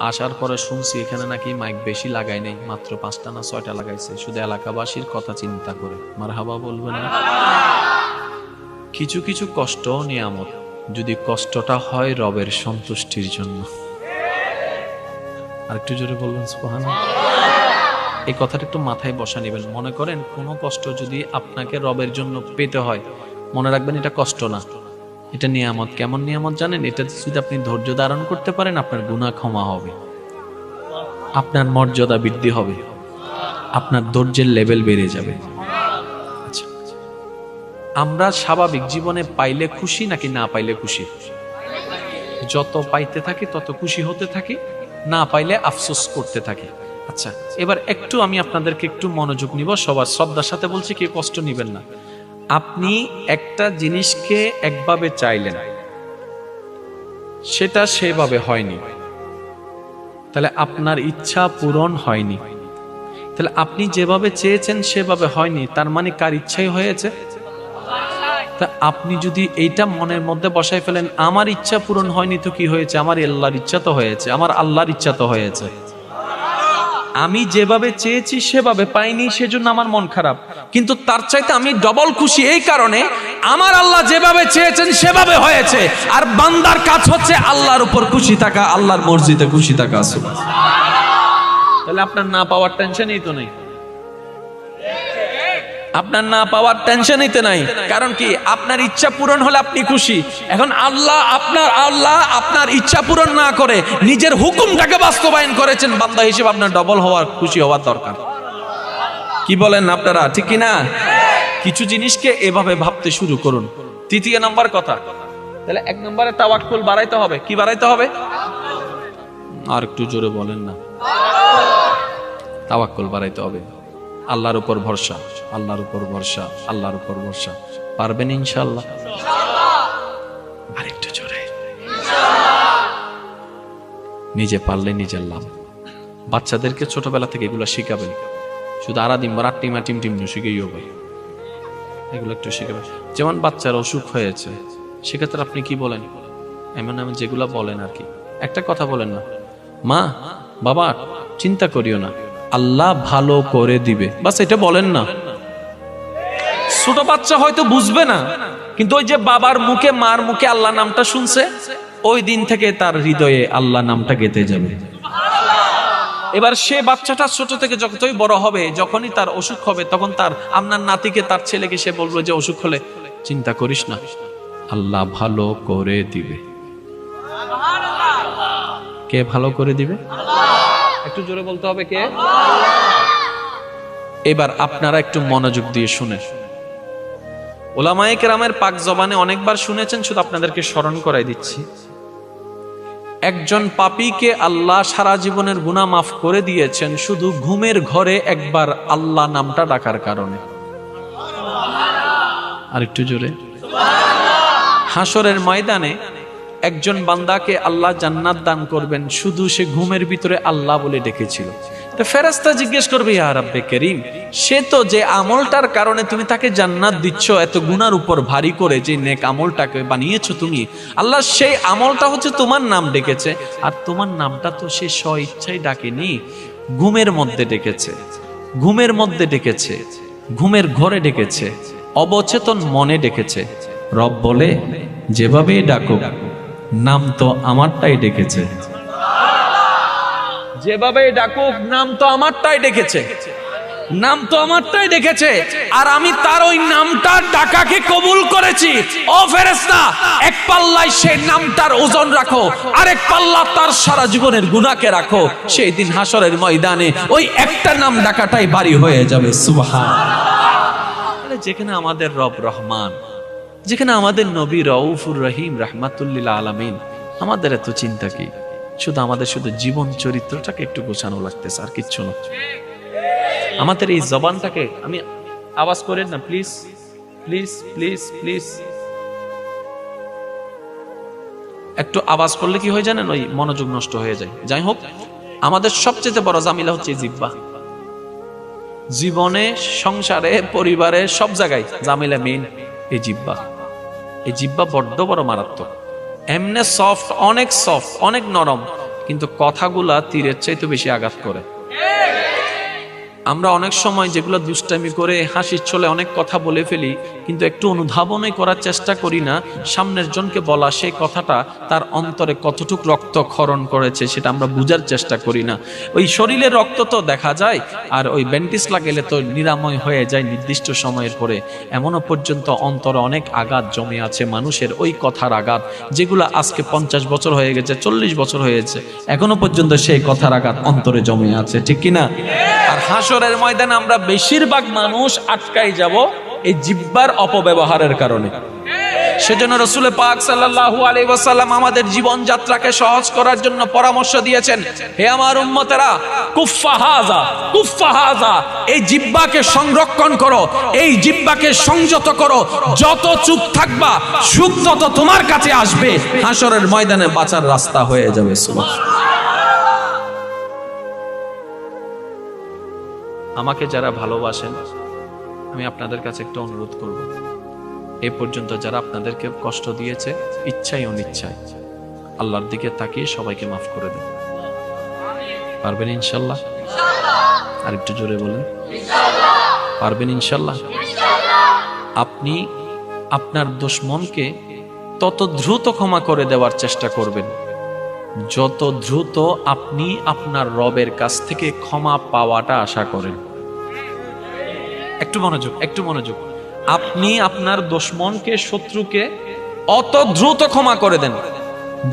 আসার পরে শুনছি এখানে নাকি মাইক বেশি লাগাই নাই, মাত্র পাঁচটা না ছয়টা লাগাইছে। শুধু এলাকাবাসীর কথা চিন্তা করে। মারহাবা বলবে না? কিছু কিছু কষ্ট নিয়ামত। যদি কষ্টটা হয় রবের সন্তুষ্টির জন্য। আরেকটু জোরে বলবেন সুবহান এই কথাটা একটু মাথায় বসা নেবেন। মনে করেন কোনো কষ্ট যদি আপনাকে রবের জন্য পেতে হয়, মনে রাখবেন এটা কষ্ট না। এটা নিয়ামত। কেমন নিয়ামত জানেন? এটা যদি আপনি ধৈর্য ধারণ করতে পারেন, আপনার গুনাহ ক্ষমা হবে। আপনার মর্যাদা বৃদ্ধি হবে। আপনার ধৈর্যের লেভেল বেড়ে যাবে। আচ্ছা। আমরা স্বাভাবিক জীবনে পাইলে খুশি নাকি না পাইলে খুশি? যত পাইতে থাকি, তত খুশি হতে থাকি। না পাইলে আফসোস করতে থাকি। আচ্ছা এবার একটু আমি আপনাদেরকে একটু মনোযোগ নিব। সবার শ্রদ্ধার সাথে বলছি, কেউ কষ্ট নিবেন না। আপনি একটা জিনিসকে একভাবে চাইলেন, সেটা সেভাবে হয়নি। তাহলে আপনার ইচ্ছা পূরণ হয়নি। তাহলে আপনি যেভাবে চেয়েছেন সেভাবে হয়নি, তার মানে কার ইচ্ছাই হয়েছে? তা আপনি যদি এইটা মনের মধ্যে বসাই ফেলেন, আমার ইচ্ছা পূরণ হয়নি তো কি হয়েছে? আমার আল্লাহর ইচ্ছা তো হয়েছে, আমার আল্লাহর ইচ্ছা তো হয়েছে। আমি যেভাবে চেয়েছি সেভাবে পাইনি, সেজন্য আমার মন খারাপ। কিন্তু তার চাইতে আমি ডবল খুশি এই কারণে আমার আল্লাহ যেভাবে চেয়েছেন, সেভাবে হয়েছে। আর বান্দার কাজ হচ্ছে আল্লাহর উপর খুশি থাকা, আল্লাহর মসজিদে খুশি থাকা আছে তাহলে আপনার না পাওয়ার টেনশনই তো নেই। আপনার না পাওয়ার টেনশন নিতে নাই। কারণ কি? আপনার ইচ্ছা পূরণ হলে আপনি খুশি। এখন আল্লাহ আপনার আল্লাহ আপনার ইচ্ছা পূরণ না করে নিজের হুকুমটাকে বাস্তবায়ন করেছেন, বান্দা হিসেবে আপনার ডবল হওয়ার খুশি হওয়ার দরকার। কি বলেন আপনারা, ঠিক না কিছু জিনিসকে এভাবে ভাবতে শুরু করুন। তৃতীয় নাম্বার কথা। তাহলে এক নম্বরে তাওয়াক্কুল বাড়াইতে হবে। কি বাড়াইতে হবে? আর একটু জোরে বলেন না। তাওয়াক্কুল বাড়াইতে হবে। আল্লাহর উপর ভরসা, আল্লাহর উপর ভরসা, আল্লাহর উপর ভরসা। পারবেন ইনশাল্লাহ আরেকটু জোরে। নিজে পারলে নিজের লাভ। বাচ্চাদেরকে ছোটবেলা থেকে এগুলো শিখাবেন। শুধু আরা দিন রাত টিমা টিম টিম শিখেই হবে। এগুলো একটু শিখাবেন যেমন বাচ্চার অসুখ হয়েছে, সেক্ষেত্রে আপনি কি বলেন? এমন এমন যেগুলো বলেন আর কি। একটা কথা বলেন না। মা, বাবা, চিন্তা করিও না। আল্লাহ ভালো করে দিবে। বাস এটা বলেন না। ছোট বাচ্চা হয়তো বুঝবে না, কিন্তু ওই যে বাবার মুখে, মার মুখে আল্লাহ নামটা শুনছে, ওই দিন থেকে তার হৃদয়ে আল্লাহ নামটা গেতে যাবে। এবার সে বাচ্চাটা ছোট থেকে যতই বড় হবে, যখনই তার অসুখ হবে, তখন তার আপনার নাতিকে, তার ছেলেকে সে বলব যে অসুখ হলে চিন্তা করিস না। আল্লাহ ভালো করে দিবে। কে ভালো করে দিবে? একটু জোরে বলতে হবে কে? এবার আপনারা একটু মনোযোগ দিয়ে শুনে। ওলামায়ে কেরামের পাক জবানে অনেকবার শুনেছেন, শুধু আপনাদেরকে স্মরণ করাই দিচ্ছি। একজন পাপিকে আল্লাহ সারা জীবনের গুণা মাফ করে দিয়েছেন, শুধু ঘুমের ঘরে একবার আল্লাহ নামটা ডাকার কারণে। আরেকটু জোরে। হাসরের ময়দানে একজন বান্দাকে আল্লাহ জান্নাত দান করবেন, শুধু সে ঘুমের ভিতরে আল্লাহ বলে ডেকেছিল। ফেরাস্তা জিজ্ঞেস করবে, ইয়া রাব্বে করিম, সে তো যে আমলটার কারণে তুমি তাকে জান্নাত দিচ্ছ, এত গুনার উপর ভারী করে যে নেক আমলটাকে বানিয়েছো তুমি, আল্লাহ সেই আমলটা হচ্ছে তোমার নাম ডেকেছে, আর তোমার নামটা তো সে স্ব ইচ্ছাই ডাকেনি, ঘুমের মধ্যে ডেকেছে, ঘুমের মধ্যে ডেকেছে, ঘুমের ঘরে ডেকেছে, অবচেতন মনে ডেকেছে, রব বলে, যেভাবেই ডাকো নাম তো আমারটাই ডেকেছে। যেভাবে ডাকুক, নাম তো আমারটাই ডেকেছে। নাম তো আমারটাই ডেকেছে। আর আমি তার ওই নামটা ডাকাকে কবুল করেছি। ও ফেরেশতা, এক পাল্লায় সেই নামটার ওজন রাখো। আরেক পাল্লা তার সারা জীবনের গুনাহকে রাখো। সেই দিন হাসরের ময়দানে ওই একটা নাম ডাকাটাই বাড়ি হয়ে যাবে। সুবহান। যেখানে আমাদের রব রহমান, যেখানে আমাদের নবী রউফুর রহিম রাহমাতুল্লিল আলামিন, আমাদের এত চিন্তা কি? শুধু আমাদের শুধু জীবন চরিত্রটাকে একটু গোছানো লাগতেছে, আর কিচ্ছু না। আমাদের এই জবানটাকে আমি আওয়াজ করেন না প্লিজ প্লিজ প্লিজ প্লিজ একটু আওয়াজ করলে কি হয়ে জানেন ওই মনোযোগ নষ্ট হয়ে যায়। যাই হোক, আমাদের সবচেয়ে বড় জামিলা হচ্ছে জিব্বা। জীবনে, সংসারে, পরিবারে, সব জায়গায় জামিলা মেইন এই জিব্বা। এই জিব্বা বড্ড বড় মারাত্মক। এমনে সফট অনেক সফট অনেক নরম কিন্তু কথাগুলা তীরের চাইতে বেশি আঘাত করে। আমরা অনেক সময় যেগুলো দুষ্টামি করে, হাসির চলে অনেক কথা বলে ফেলি, কিন্তু একটু অনুধাবনই করার চেষ্টা করি না। সামনের জনকে বলা সেই কথাটা তার অন্তরে কতটুক রক্ত ক্ষরণ করেছে সেটা আমরা বুঝার চেষ্টা করি না। ওই শরীরের রক্ত তো দেখা যায়, আর ওই ব্যান্টিস লাগাইলে তো নিরাময় হয়ে যায় নির্দিষ্ট সময়ের পরে। এমনও পর্যন্ত অন্তরে অনেক আঘাত জমে আছে মানুষের ওই কথার আঘাত, যেগুলো আজকে পঞ্চাশ বছর হয়ে গেছে, চল্লিশ বছর হয়েছে। এখনও পর্যন্ত সেই কথার আঘাত অন্তরে জমে আছে, ঠিক কিনা? আর হাসরের ময়দানে আমরা বেশিরভাগ মানুষ আটকাই যাব এই জিব্বার অপব্যবহারের কারণে। সেজন্য রসুল পাক সাল্লাল্লাহু আলাইহি ওয়াসাল্লাম আমাদের জীবন যাত্রাকে সহজ করার জন্য পরামর্শ দিয়েছেন, হে আমার উম্মতেরা, কুফফা হাজা কুফফা হাজা এই জিব্বাকে সংরক্ষণ করো, এই জিব্বাকে সংযত করো, যত চুপ থাকবা, সুখ তত তোমার কাছে আসবে। হাসরের ময়দানে বাঁচার রাস্তা হয়ে যাবে সুবহান আমাকে যারা ভালোবাসেন, আমি আপনাদের কাছে একটা অনুরোধ করব। এ পর্যন্ত যারা আপনাদেরকে কষ্ট দিয়েছে ইচ্ছাই অনিচ্ছায় আল্লাহর দিকে তাকিয়ে সবাইকে মাফ করে দেন। পারবেন ইনশাল্লাহ? আর একটু জোরে বলেন। পারবেন ইনশাল্লাহ? আপনি আপনার দুশ্মনকে তত দ্রুত ক্ষমা করে দেওয়ার চেষ্টা করবেন। যত দ্রুত আপনি আপনার রবের কাছ থেকে ক্ষমা পাওয়াটা আশা করেন। একটু মনোযোগ একটু মনোযোগ। আপনি আপনার দুশ্মনকে, শত্রুকে অত দ্রুত ক্ষমা করে দেন।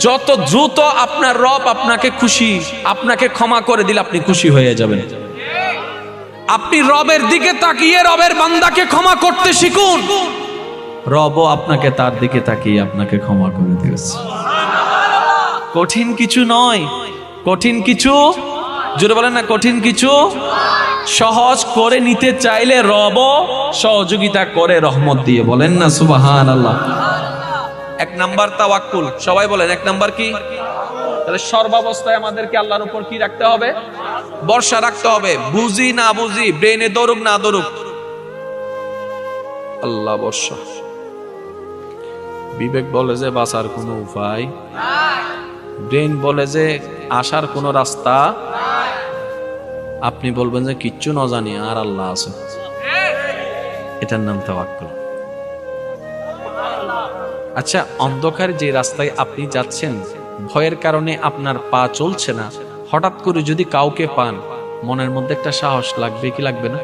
যত দ্রুত আপনার রব আপনাকে খুশি, আপনাকে ক্ষমা করে দিলে আপনি খুশি হয়ে যাবেন। আপনি রবের দিকে তাকিয়ে রবের বান্দাকে ক্ষমা করতে শিখুন। রবও আপনাকে তার দিকে তাকিয়ে আপনাকে ক্ষমা করে দিয়েছে। কঠিন কিছু নয়, কঠিন কিছু, জোরে বলেন না, কঠিন কিছু সহজ করে নিতে চাইলে রব সহযোগিতা করে রহমত দিয়ে বলেন না সুবাহান আল্লাহ এক নাম্বার তাওয়াক্কুল। সবাই বলেন, এক নাম্বার কি? সর্বাবস্থায় আমাদেরকে আল্লাহর উপর কি রাখতে হবে? বর্ষা রাখতে হবে। বুঝি না বুঝি ব্রেনে দৌড়ুক না দৌড়ুক। আল্লাহ বর্ষা বিবেক বলে যে বাঁচার কোনো উপায়। ব্রেন বলে যে আসার কোনো রাস্তা আপনি বলবেন যে কিচ্ছু ন জানি, আর আল্লাহ আছে। এটার নাম তাওয়াক্কুল। আচ্ছা অন্ধকার যে রাস্তায় আপনি যাচ্ছেন, ভয়ের কারণে আপনার পা চলছে না, হঠাৎ করে যদি কাউকে পান, মনের মধ্যে একটা সাহস লাগবে কি লাগবে না?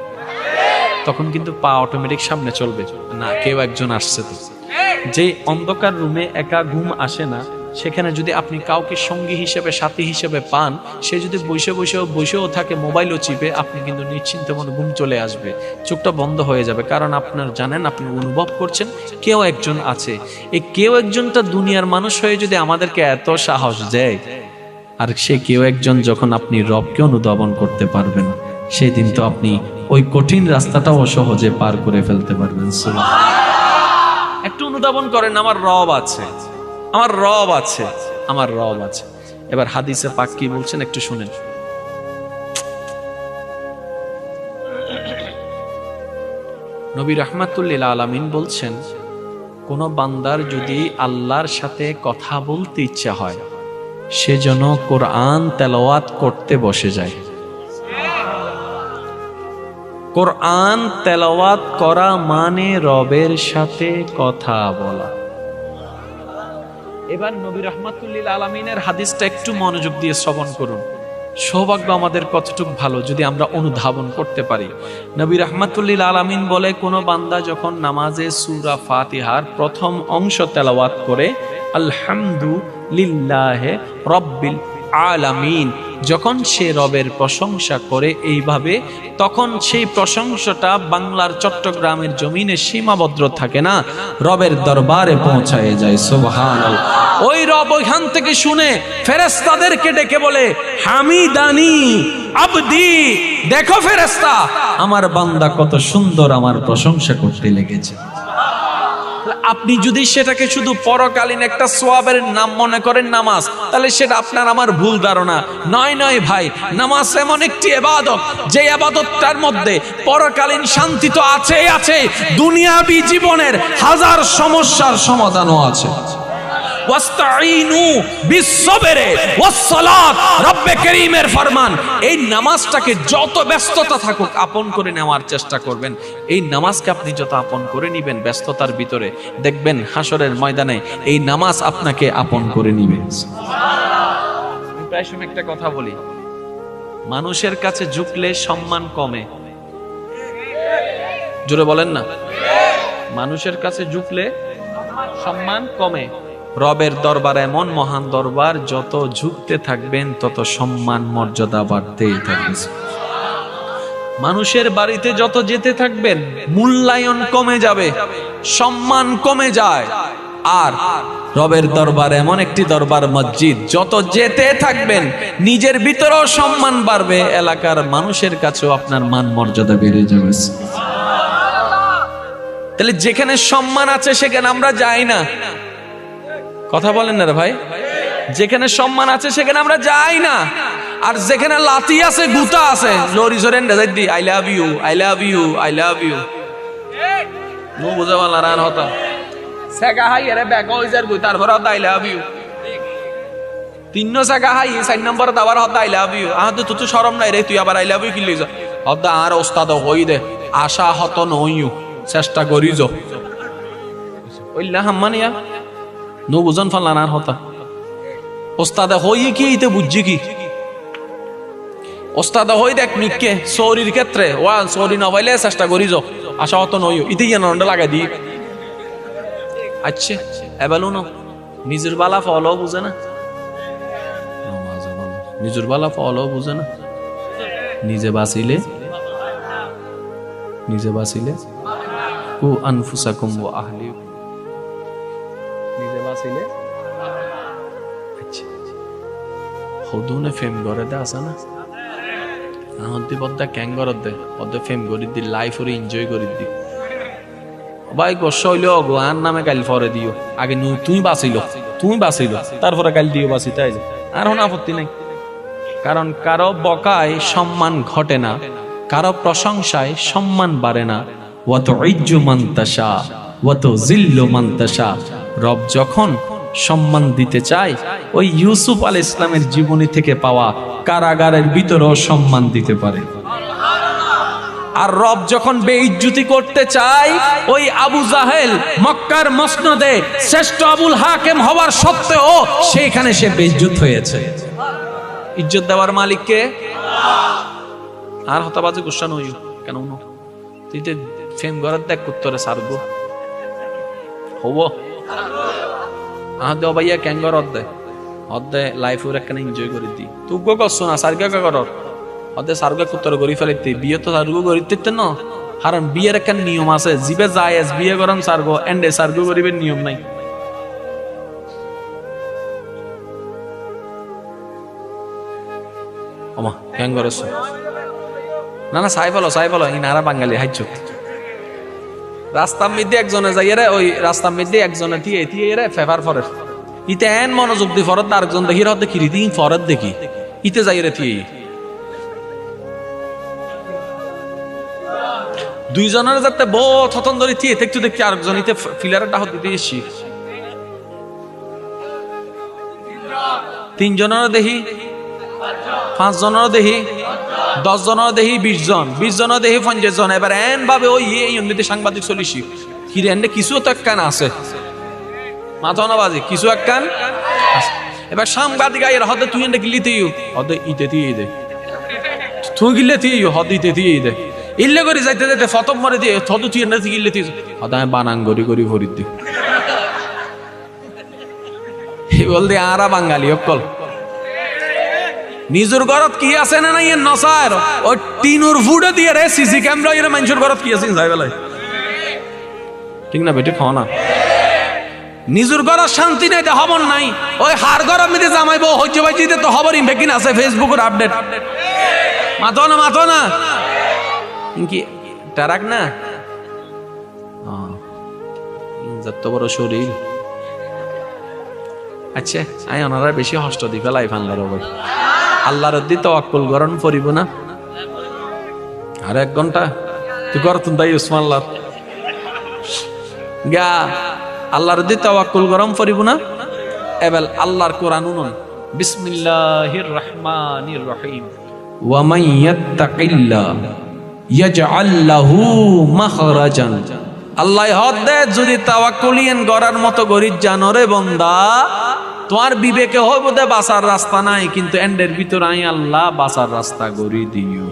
তখন কিন্তু পা অটোমেটিক সামনে চলবে। না, কেউ একজন আসছে তো। যে অন্ধকার রুমে একা ঘুম আসে না সেখানে যদি আপনি কাউকে সঙ্গী হিসেবে, সাথী হিসেবে পান, সে যদি বসে বসেও বসেও থাকে মোবাইলও চিপে, আপনি কিন্তু নিশ্চিন্ত মনে ঘুম চলে আসবে। চোখটা বন্ধ হয়ে যাবে, কারণ আপনার জানেন, আপনি অনুভব করছেন, কেউ একজন আছে। এই কেউ একজনটা দুনিয়ার মানুষ হয়ে যদি আমাদেরকে এত সাহস দেয়, আর সে কেউ একজন যখন আপনি রবকে অনুধাবন করতে পারবেন সেই দিন তো আপনি ওই কঠিন রাস্তাটাও সহজে পার করে ফেলতে পারবেন। একটু অনুধাবন করেন, আমার রব আছে। আমার রব আছে, আমার রব আছে। এবার হাদিসে পাক কি বলছেন একটু শুনেন। নবী রহমাতুল্লিল আলামিন বলছেন, কোন বান্দার যদি আল্লাহর সাথে কথা বলতে ইচ্ছা হয়, সে যেন কোরআন তেলাওয়াত করতে বসে যায়। কোরআন তেলাওয়াত করা মানে রবের সাথে কথা বলা। এবার নবী রহমাতুল্লিল আলমিনের হাদিসটা একটু মনোযোগ দিয়ে শ্রবণ করুন। সৌভাগ্য আমাদের কতটুকু ভালো যদি আমরা অনুধাবন করতে পারি। নবী রহমাতুল্লিল আলমিন বলে, কোনো বান্দা যখন নামাজে সুরা ফাতিহার প্রথম অংশ তেলাওয়াত করে আলহামদু লিল্লাহে রব্বিল আলামিন যখন সে রবের প্রশংসা করে এইভাবে, তখন সেই প্রশংসাটা বাংলার চট্টগ্রামের জমিনে সীমাবদ্ধ থাকে না, রবের দরবারে পৌঁছায় যায় সুবহান ওই রব ওইখান থেকে শুনে ফেরেস্তাদেরকে ডেকে বলে, হামিদানি আবদি, দেখো ফেরেস্তা আমার বান্দা কত সুন্দর আমার প্রশংসা করতে লেগেছে। আপনি যদি সেটাকে শুধু পরকালীন একটা সোয়াবের নাম মনে করেন নামাজ, তাহলে সেটা আপনার আমার ভুল ধারণা। নয় নয় ভাই, নামাজ এমন একটি এবাদত, যে এবাদতটার মধ্যে পরকালীন শান্তি তো আছেই আছে দুনিয়াবি জীবনের হাজার সমস্যার সমাধানও আছে। এই নামাজটাকে যত ব্যস্ততা থাকুক আপন করে নেওয়ার চেষ্টা করবেন। এই নামাজকে আপনি যত আপন করে ব্যস্ততার ভিতরে, দেখবেন হাসরের ময়দানে এই নামাজ আপনাকে আপন করে নিবে। প্রায় সময় একটা কথা বলি, মানুষের কাছে ঝুঁকলে সম্মান কমে। জোরে বলেন না। মানুষের কাছে ঝুঁকলে সম্মান কমে। রবের দরবার এমন মহান দরবার, যত ঝুঁকতে থাকবেন, তত সম্মান, মর্যাদা বাড়তেই থাকবে। মানুষের বাড়িতে যত যেতে থাকবেন, মূল্যায়ন কমে যাবে, সম্মান কমে যায়। আর রবের দরবার এমন একটি দরবার, মসজিদ, যত যেতে থাকবেন, নিজের ভিতরেও সম্মান বাড়বে, এলাকার মানুষের কাছেও আপনার মান, মর্যাদা বেড়ে যাবে। তাহলে যেখানে সম্মান আছে, সেখানে আমরা যাই না। কথা বলেন না রে ভাই। যেখানে সম্মান আছে সেখানে আমরা যাই না। আর যেখানে লাতি আছে গুতা আছে জোরি জোরেন রেজাই দি I love you I love you I love you no বুঝা বালা রান হতা। সেগা হাই এরে ব্যাক হই যার গুই তারপর হতা আই লাভ ইউ তিন্ন সেগা হাই সাইন নম্বর দাবার হতা আই লাভ ইউ আহ তো তুই শরম নাই রে তুই আবার আই লাভ ইউ কি লইছ? হতা আর ওস্তাদ হই দে আশা হত নইউ চেষ্টা করিজ। ওইলা হাম্মানিয়া। নো বুঝন ফাল্লানার হতা। ওস্তাদে হই কি ইতে বুঝছি কি? ওস্তাদে হই দেখ মিককে সৌরির ক্ষেত্রে, ওয়াল সৌরি না পাইলে চেষ্টা করিজ আশা হত নইও। ইতে ইয়ে নন্ডে লাগাই দি। আচ্ছা এবেলো ন নিজের বালা ফলও বুঝে না। নিজের বালা ফলও বুঝে না। নিজে বাঁচিলে নিজে বাঁচিলে, কু আনফুসাকুম ওয়া আহলি আচ্ছা হদুনে ফেম করে দে, আছে না? করত দে ফেম দি লাইফ ওরে এনজয় করি দি। ভাই আর নামে কাল ফরে দিও। আগে বাঁচিল বাঁচিল, তারপরে কাল দিও বাঁচি তাই আর হন আপত্তি নাই। কারণ কারও বকায় সম্মান ঘটে না, কারও প্রশংসায় সম্মান বাড়ে না। ওয়াত ইজ্জু মান্তাসা ওয়াত জিল্লু মান্তাসা রব যখন সম্মান দিতে চায়, ওই ইউসুফ আল ইসলামের জীবনী থেকে পাওয়া কারাগারের ভিতরেও সম্মান দিতে পারে। আর রব যখন বেইজ্জুতি করতে চায়, ওই আবু জাহেল মক্কার মসনদে শ্রেষ্ঠ আবুল হাকেম হওয়ার সত্ত্বেও সেইখানে সে বেইজ্জুত হয়েছে। ইজ্জত দেওয়ার মালিককে আর হতাবাজে গুসা নই কেন তুই তো ফেম ঘরের দেখ উত্তরে সারগো হব। আহ দেও ভাইয়া ক্যাঙ্গর অদ্দে অদ্দে লাইফ ওর একখানে এনজয় করে দি। গো করছ না, সার্গা কা করর অদ্দে সার্গা কুত্তর গড়ি ফেলাইতে বিয়ে তো সার্গো গড়িতে কারণ বিয়ের নিয়ম আছে। জিবে জায়েজ বিয়ে গরম সার্গো এন্ডে সার্গো গরিবের নিয়ম নাই। না না সাই ফলো সাই ফলো ই নারা বাঙালি হাইচ রাস্তার মধ্যে একজনে যাই রে, ওই রাস্তার মধ্যে একজনে দিয়ে দিয়ে রে ফেভার ফরের। ইতে এন মনোযোগ দি ফরত আরেকজন দেখি রদ দেখি রীতি ফরত দেখি। ইতে যাই রে থিয়ে। দুইজনের যাতে বহু থতন ধরে থিয়ে দেখতে দেখতে আরেকজন ইতে ফিলারের ডাহত দিতে এসছি তিনজনের দেখি পাঁচ জনের দেহি দশ জনের দেহি বিশ জন বিশ জনের দেহি পঞ্চাশ জন এবার এন ভাবে ওই এই ইউনিতে সাংবাদিক চলিছি কি রে কিছু তো একখান আছে। বাজে কিছু একখান আছে। এবার সাংবাদিক আইয়ের হদে তুই এনে গিলি তুই হদে ইতে দিয়ে দে তুই গিলে তুই হদে ইতে দিয়ে দে ইল্লে করে যাইতে যাইতে ফতম মরে দিয়ে থদ তুই এনে গিলে তুই হদে আমি বানাং গরি গরি ভরি দি বল দে আরা বাঙালি অকল নিজের ঘরত কি আছে না নাই নসার? ওই টিনুর ফুডে দিয়ে রে, সিসি ক্যামেরা এর মানুষের ঘরত কি আছে যাই বেলায়। ঠিক না বেটে খাওয়া না। নিজের ঘর শান্তি নাই, তো হবর নাই। ওই হার ঘর আমি জামাইবো হইছে ভাই দিতে তো হবর ইনফেকিন আছে ফেসবুকের আপডেট? মাথো না মাথো না। কি, টারাক না। যত বড় শরীর। আচ্ছা আই ওনারা বেশি হষ্ট দি ফেলাই ফানলার ভাই আল্লাহর দি তওয়াক্কুল গরণ পড়িব না। আর এক ঘণ্টা তুই কর তুমি দাই উসমাল্লাহ গা আল্লাহর দি তওয়াক্কুল গরম পড়িব না। এবেল আল্লাহর কোরআন উনুন বিসমিল্লাহির রহমানির রহিম। ওয়ামান ইয়াত্তাকিল্লাহ ইয়াজআল লাহু মাখরাজান। আল্লাহ হদ দে যদি তাওয়াক্কুলিয়ান গড়ার মতো গরিব জানরে বন্দা তোমার বিবেকে হইব দে বাসার রাস্তা নাই, কিন্তু এন্ডের ভিতর আই আল্লাহ বাসার রাস্তা গড়ি দিও।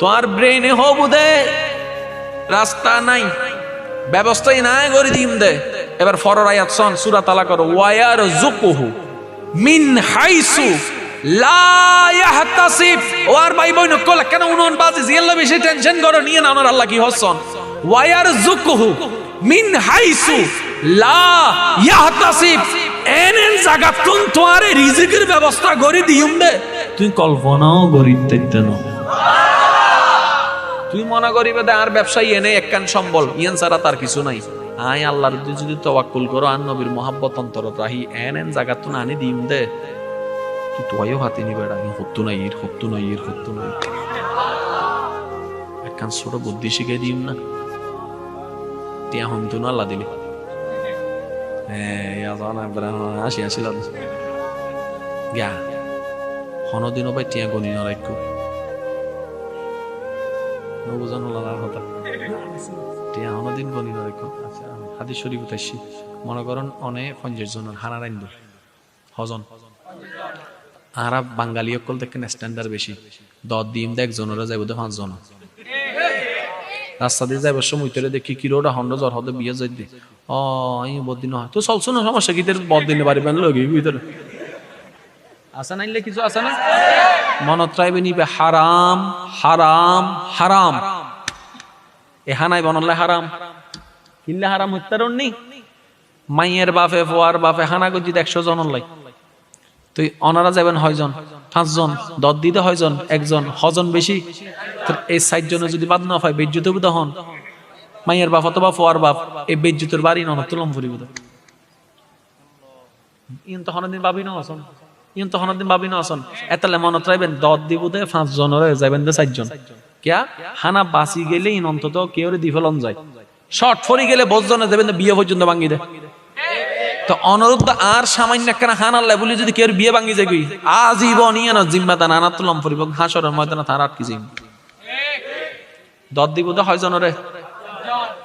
তোমার ব্রেনে হব দে রাস্তা নাই, ব্যবস্থাই নাই করে দিম দে। এবার ফরর আয়াত সন সূরা তালা করো ওয়ায়ার জুকুহু মিন হাইসু লা ইয়াহতাসিব। ও আর ভাই বইন কলা কেন উনন বাজে জিয়াল্লা বেশি টেনশন করো, নিয়ে না আমার আল্লাহ কি হসন ওয়ায়ার জুকুহু মিন হাইসু লা ইয়াহতাসিব। এনেন জাগাতুন তোমারে রিজিকের ব্যবস্থা করে দিউম দে? তুই কল্পনাও করিতে না। তুই মনে করিবে দে আর ব্যবসায়ী এনে একখান সম্বল ইয়ান ছাড়া তার কিছু নাই। আয় আল্লাহর যদি তওয়াক্কুল করো আর নবীর মহাব্বত অন্তর রাহি এন এন জায়গা তো আনি দিম দে। তুই তোয়াইও হাতে নিবে রাহি হত্তু নাই ইর হত্তু নাই ইর হত্তু নাই। একখান ছোট বুদ্ধি শিখে দিম না। টিয়া হমতু না আল্লাহ দিলি। হ্যাঁ হাসি হাসিল গা হনদিনও ভাই টিয়া গনি না রাখো নবুজন হলার কথা। টিয়া অনদিন গনি না রেখো আচ্ছা হাদিস শরীফ উঠাইছি। মনে করেন অনে পঞ্চাশ জনের হানা রাইন্দ হজন। আরা বাঙালি অকল দেখেন স্ট্যান্ডার্ড বেশি। দশ দিন দেখ জনেরা যাইব পাঁচ জন রাস্তা দিয়ে যাইবার সময় তোরে দেখি কি রোড হন্ড জ্বর হতে বিয়ে যাই দি। ও আমি বদিন হয়। তো চলছো না সমস্যা কি? তোর বদিনে বাড়ি বানলো কি ভিতরে। আছে নাইলে কিছু আছে না মনত রাইবে নিবে হারাম হারাম হারাম। এহানাই বনলে হারাম। কিনলে হারাম হত্যারণ নি? মাইয়ের বাপে ফোয়ার বাপে হানা গজি একশো জন লাই তুই অনারা যাবেন হয়জন, পাঁচজন দর দিতে হয়জন, একজন, হজন বেশি। এই সাইড জনে যদি বাদ না হয় বেজ্জুতে বুধ হন। মাইয়ের বাপ অথবা ফোয়ার বাপ, এই বেজ্জুতের বাড়ি নন তুলম ফুরিব ইন ইন দর দিব দে দে কিয়া? গেলে ইন যায় বিয়ে পর্যন্ত ভাঙ্গি দে। তো অনুরোধ আর সামান্য একখানা হান আল্লাহ বলি যদি কেউ বিয়ে ভাঙি যাবি আজীবন ইয়ে না জিম্মা দান নানা তুলম পরিব হাসরের ময়দানে তার আটকি জিম দর দিব হয় জনরে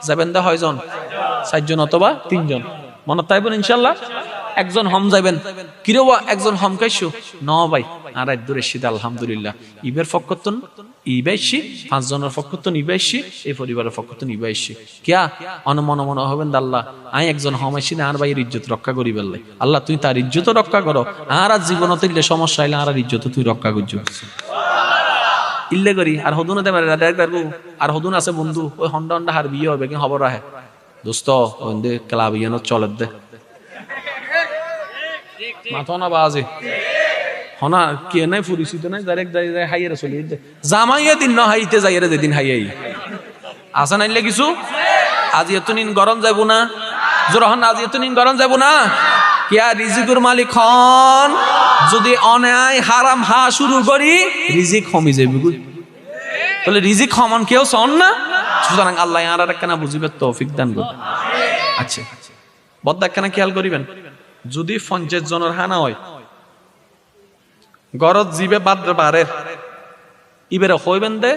যাবেন দা হয় জন চারজন অথবা তিনজন? মনত তাইবেন ইনশাল্লাহ? একজন হম যাইবেন। কিরবা একজন হম কাইছো ন ভাই। আর এক দূরে শীত আলহামদুলিল্লাহ। ইবের ফকতন ইবাইছি পাঁচ জনের ফকতন ইবাইছি এই পরিবারের ফকতন ইবাইছি কিয়া? অন মন মন হবেন আল্লাহ আই একজন হমাইছি না, আর ভাইয়ের ইজ্জত রক্ষা করি বেললে আল্লাহ তুই তার ইজ্জত রক্ষা করো। আর আর জীবন তিলে সমস্যা হইলে আর আর ইজ্জত তুই রক্ষা করছ। ইল্লে করি, আর হদুন হতে পারে আর হদুন আছে বন্ধু, ওই হন্ডা হন্ডা হার বিয়ে হবে, কি খবর রাহে? দোস্ত ক্লাব ইয়েনত চলে দে। মাথা না বাজে হনা কে নাই পরিচিত নাই ডাইরেক্ট যাই যাই হাইয়ারে চলি জামাইয়ে দিন ন হাইতে যাইয়ারে যেদিন হাইয়াই। আসা নাইলে কিছু? আজি এত নিন গরম যাইব না। জোরহন আজি এত নিন গরম যাইব না। কিয়া রিজিকুর মালিক হন যদি অন্যায় হারাম হা শুরু করি রিজিক কমি যাইব তাহলে রিজিক হমন কেউ শোন না? সুতরাং আল্লাহ আর একখানা বুঝিবে তৌফিক দান করবে আচ্ছা বদ্দা একখানা খেয়াল করিবেন যদি পঞ্চাশ জনের হানা হয়, গরত জিবে বাদ বারের ইবেরে হইবেন দে।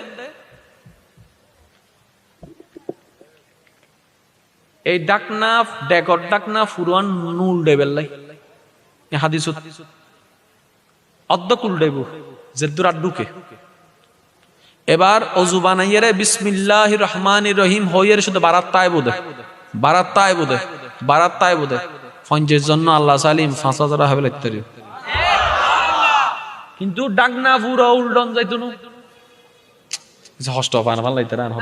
এই ডাকনা ডেকর ডাকনা ফুরুয়ান নুল ডেবেল লাই হাদিস অর্ধ কুল ডেবু জেদ্দুর আড্ডুকে এবার অজু বানাইয়ারে বিসমিল্লাহ রহমান রহিম হইয়ের শুধু বারাত তাই বোধে বারাত তাই বোধে বারাত তাই বোধে পঞ্চাশ জন্য আল্লাহ সালিম পাঁচ হাজার হবে ইত্যাদি কিন্তু ডাকনা পুরো উল্টন যাইতো হষ্ট পান ভালো লাইতে রান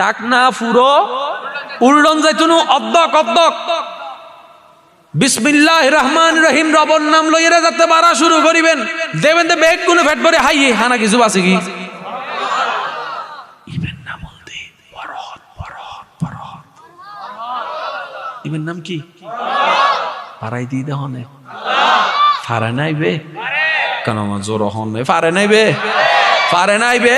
ডাকনা পুরো উল্টন যাইতো অদ্দক অদ্দক। বিসমিল্লাহ রহমান রহিম রবর নাম লইরা যাতে বাড়া শুরু করিবেন। দেবেন দে বেগগুলো ফেট করে হাইয়ে হানা কিছু আছে কি ইবেন নাম বলতে বরহত বরহত বরহত ইবেন নাম কি? পারাই দি দে হনে ফারে নাই বে। কেন জোর হন ফারে নাই বে। ফারে নাই বে।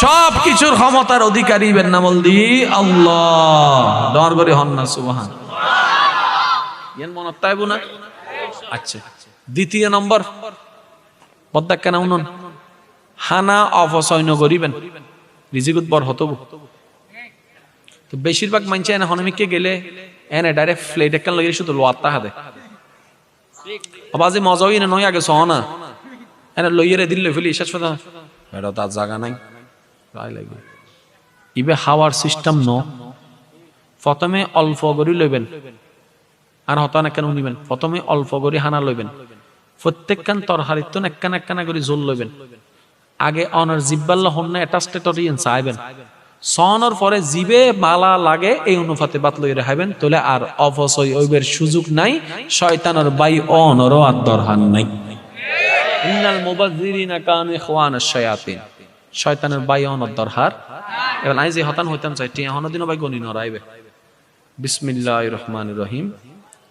সব কিছুর ক্ষমতার অধিকারী বেন নামল দি আল্লাহ। ডর করে হন না, সুবহান। না? আচ্ছা। বেশিরভাগ মানছে এনে হনমিকে গেলে? এনে ডাইরেক্ট ফ্লেট একখান লগে শুধু লোয়াত্তা হাদে আবাজে মজা হই না নয় আগে সহ না। এনে লইয়েরে দিলে ফেলি শেষ কথা। এটা তার জায়গা নাই। গায়ে লাগে। ইবে হাওয়ার সিস্টেম ন? প্রথমে অল্প করে লইবেন। আর হতান একখান নিবেন প্রথমে অল্প করে হানা লইবেন। প্রত্যেকখান তরহারিত একখান একখান করে জোল লইবেন। আগে অনার জিব্বাল্লা হন্না অ্যাটাস্টেটরিয়ান চাইবেন। সনের পরে জিবে মালা লাগে এই অনুপাতে বাত লই রাখাবেন তোলে আর অপচয় ওইবের সুযোগ নাই শয়তানের বাই অনরও আর দরহান নাই। ইন্নাল মুবাজ্জিরিনা কানু ইখওয়ানাশ শায়াতিন। শয়তানের বাই অনর দরহার। এবার আই যে হতান হইতাম চাই টিয়া হনদিনও বাই গনি নরাইবে বিসমিল্লাহির রহমানির রহিম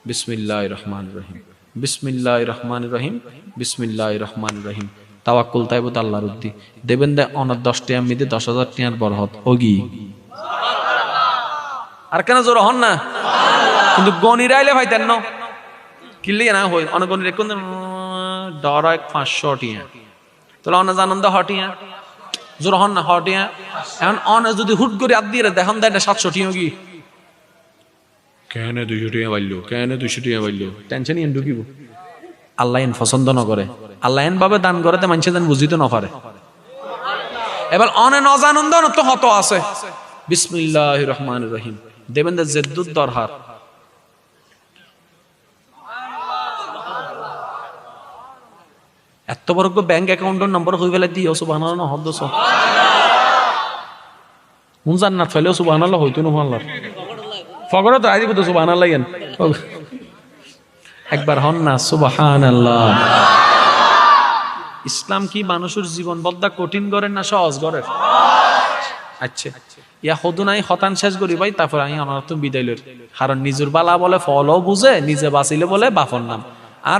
বিসমিল্লাহির রহমানির রহিম বিসমিল্লাহির রহমানির রহিম বিসমিল্লাহির রহমানির রহিম। তাওয়াক্কুল তাইব আল্লাহর উদ্দি দেবেন দে অনার দশ টিয়া মিদে, দশ হাজার টিয়ার বরহত। ওগি আর কেন জোর হন না? কিন্তু গনি রাইলে ভাইতেন ন? কিনলে না হই? অনেক গনি রেখুন ডর এক পাঁচশো টিয়া। তাহলে অনেক আনন্দ হটিয়া জোর হন না হটিয়া এখন অনে যদি হুট করে আদ দিয়ে দেখান দেয় এটা সাতশো টিয়া কি কেন দুইশো টিয়া বাড়লো, কেন দুইশো টিয়া বাড়লো। টেনশন ইন ঢুকিব। আল্লাহ ইন পছন্দ নকরে আল্লাহ এন ভাবে দান করে মানুষে দান বুঝিতে নপারে এবার অনে নজানন্দ তো হত আছে। বিসমিল্লাহ রহমান রহিম। দেবেন দে জেদ্দুদ দরহার। এত বড় ব্যাংক অ্যাকাউন্টের নম্বর হয়ে গেলে দিও সুবাহ হদ মুন জান্নাত ফাইলেও সুবাহ হইতো নহল্লার ফগর তো আইদি তো সুবাহ লাগেন একবার হন না সুবাহান ইসলাম কি মানুষের জীবন বদ্দা কঠিন করেন না সহজ করেন আচ্ছা ইয়া হদু নাই, হতান শেষ করি ভাই, তারপর আমি অনর্থ বিদায় লই। কারণ নিজের বালা বলে ফলও বুঝে, নিজে বাঁচিলে বলে বাফর নাম। আর